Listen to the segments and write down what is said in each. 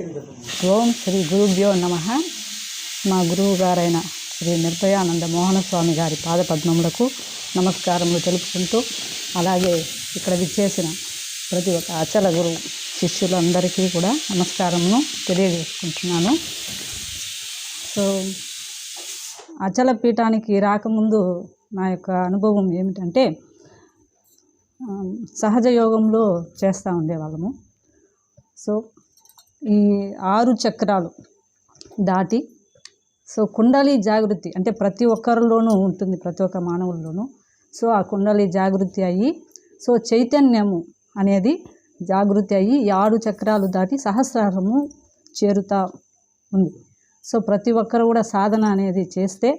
ఓం శ్రీ గురుభ్యో నమ. మా గురువు గారైన శ్రీ నిర్భయానంద మోహన స్వామి గారి పాదపద్మములకు నమస్కారములు తెలుపుకుంటూ అలాగే ఇక్కడ విచ్చేసిన ప్రతి ఒక్క అచల గురు శిష్యులందరికీ కూడా నమస్కారమును తెలియజేసుకుంటున్నాను. సో అచల పీఠానికి రాకముందు నా యొక్క అనుభవం ఏమిటంటే సహజ యోగంలో చేస్తూ ఉండేవాళ్ళము. సో ఈ ఆరు చక్రాలు దాటి సో కుండలి జాగృతి అంటే ప్రతి ఒక్కరిలోనూ ఉంటుంది ప్రతి ఒక్క మానవుల్లోనూ. సో ఆ కుండలి జాగృతి అయ్యి సో చైతన్యము అనేది జాగృతి అయ్యి ఈ ఆరు చక్రాలు దాటి సహస్రము చేరుతా ఉంది. సో ప్రతి ఒక్కరు కూడా సాధన అనేది చేస్తే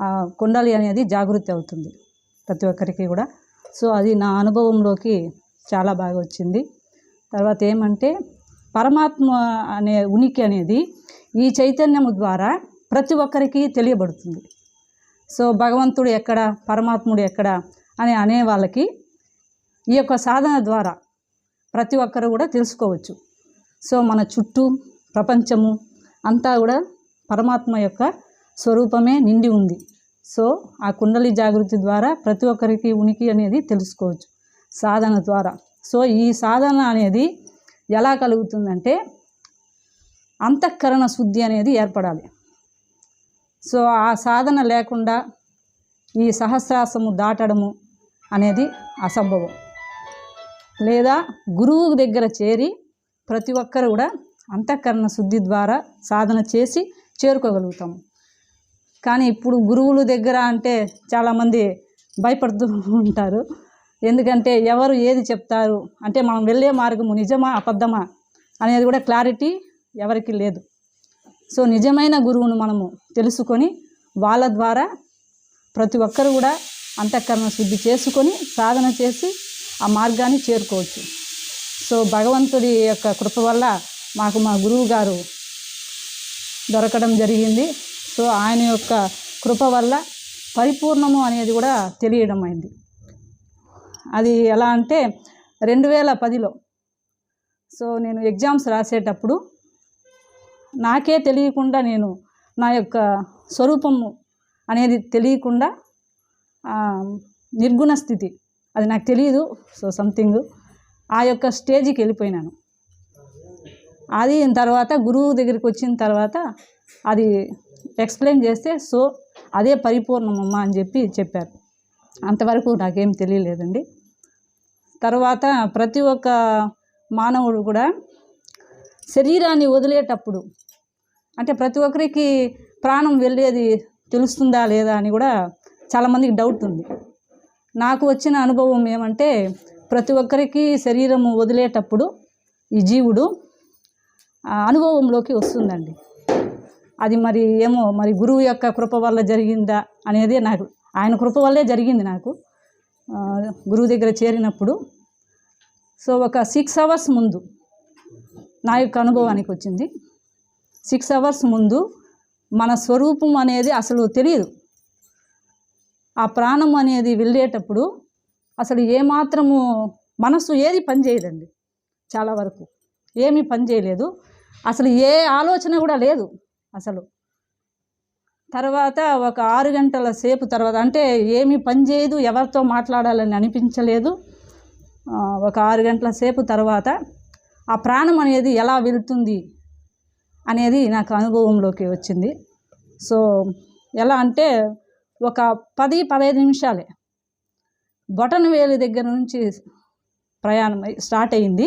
ఆ కుండలి అనేది జాగృతి అవుతుంది ప్రతి ఒక్కరికి కూడా. సో అది నా అనుభవంలోకి చాలా బాగా వచ్చింది. తర్వాత ఏమంటే పరమాత్మ అనే ఉనికి అనేది ఈ చైతన్యము ద్వారా ప్రతి ఒక్కరికి తెలియబడుతుంది. సో భగవంతుడు ఎక్కడ పరమాత్ముడు ఎక్కడ అని అనే వాళ్ళకి ఈ యొక్క సాధన ద్వారా ప్రతి ఒక్కరు కూడా తెలుసుకోవచ్చు. సో మన చుట్టూ ప్రపంచము అంతా కూడా పరమాత్మ యొక్క స్వరూపమే నిండి ఉంది. సో ఆ కుండలి జాగృతి ద్వారా ప్రతి ఒక్కరికి ఉనికి అనేది తెలుసుకోవచ్చు సాధన ద్వారా. సో ఈ సాధన అనేది ఎలా కలుగుతుందంటే అంతఃకరణ శుద్ధి అనేది ఏర్పడాలి. సో ఆ సాధన లేకుండా ఈ సహస్రాసము దాటడము అనేది అసంభవం. లేదా గురువు దగ్గర చేరి ప్రతి ఒక్కరు కూడా అంతఃకరణ శుద్ధి ద్వారా సాధన చేసి చేరుకోగలుగుతాము. కానీ ఇప్పుడు గురువుల దగ్గర అంటే చాలామంది భయపడుతూ ఉంటారు. ఎందుకంటే ఎవరు ఏది చెప్తారు? అంటే మనం వెళ్ళే మార్గము నిజమా అబద్ధమా అనేది కూడా క్లారిటీ ఎవరికి లేదు. సో నిజమైన గురువును మనము తెలుసుకొని వాళ్ళ ద్వారా ప్రతి ఒక్కరు కూడా అంతఃకరణ శుద్ధి చేసుకొని సాధన చేసి ఆ మార్గాన్ని చేరుకోవచ్చు. సో భగవంతుడి యొక్క కృప వల్ల మాకు మా గురువు గారు దొరకడం జరిగింది. సో ఆయన యొక్క కృప వల్ల పరిపూర్ణము అనేది కూడా తెలియడం అయింది. అది ఎలా అంటే రెండు వేల పదిలో. సో నేను ఎగ్జామ్స్ రాసేటప్పుడు నాకే తెలియకుండా నేను నా యొక్క స్వరూపము అనేది తెలియకుండా నిర్గుణ స్థితి. అది నాకు తెలియదు సో సంథింగ్ ఆ యొక్క స్టేజ్కి వెళ్ళిపోయినాను. అది తర్వాత గురువు దగ్గరికి వచ్చిన తర్వాత అది ఎక్స్ప్లెయిన్ చేస్తే సో అదే పరిపూర్ణమమ్మ అని చెప్పి చెప్పారు. అంతవరకు నాకేం తెలియలేదండి. తర్వాత ప్రతి ఒక్క మానవుడు కూడా శరీరాన్ని వదిలేటప్పుడు అంటే ప్రతి ఒక్కరికి ప్రాణం వెళ్ళేది తెలుస్తుందా లేదా అని కూడా చాలామందికి డౌట్ ఉంది. నాకు వచ్చిన అనుభవం ఏమంటే ప్రతి ఒక్కరికి శరీరము వదిలేటప్పుడు ఈ జీవుడు ఆ అనుభవంలోకి వస్తుందండి. అది మరి ఏమో మరి గురువు యొక్క కృప వల్ల జరిగిందా అనేది నాకు ఆయన కృప వల్లే జరిగింది నాకు. గురువు దగ్గర చేరినప్పుడు. సో ఒక సిక్స్ అవర్స్ ముందు నా యొక్క అనుభవానికి వచ్చింది. సిక్స్ అవర్స్ ముందు మన స్వరూపం అనేది అసలు తెలియదు ఆ ప్రాణం అనేది వెళ్ళేటప్పుడు అసలు ఏమాత్రము మనసు ఏది పనిచేయదండి చాలా వరకు ఏమీ పని చేయలేదు. అసలు ఏ ఆలోచన కూడా లేదు అసలు. తర్వాత ఒక ఆరు గంటల సేపు తర్వాత అంటే ఏమీ పని చేయదు ఎవరితో మాట్లాడాలని అనిపించలేదు. ఒక ఆరు గంటల సేపు తర్వాత ఆ ప్రాణం అనేది ఎలా వెళ్తుంది అనేది నాకు అనుభవంలోకి వచ్చింది. సో ఎలా అంటే ఒక పది పదహైదు నిమిషాలే బొటన వేలు దగ్గర నుంచి ప్రయాణం స్టార్ట్ అయింది.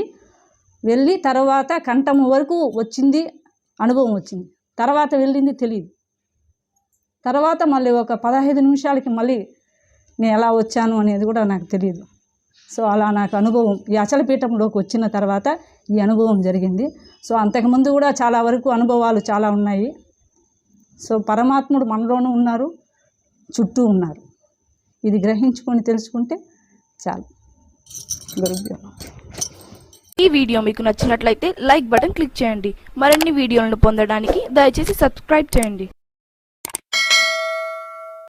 వెళ్ళి తర్వాత కంఠం వరకు వచ్చింది అనుభవం వచ్చింది. తర్వాత వెళ్ళింది తెలియదు. తర్వాత మళ్ళీ ఒక పదహైదు నిమిషాలకి మళ్ళీ నేను ఎలా వచ్చాను అనేది కూడా నాకు తెలియదు సో అలా నాకు అనుభవం ఈ అచలపీఠంలోకి వచ్చిన తర్వాత ఈ అనుభవం జరిగింది. సో అంతకుముందు కూడా చాలా వరకు అనుభవాలు చాలా ఉన్నాయి. సో పరమాత్ముడు మనలోనూ ఉన్నారు చుట్టూ ఉన్నారు. ఇది గ్రహించుకొని తెలుసుకుంటే చాలు. ఈ వీడియో మీకు నచ్చినట్లయితే లైక్ బటన్ క్లిక్ చేయండి. మరిన్ని వీడియోలను పొందడానికి దయచేసి సబ్స్క్రైబ్ చేయండి.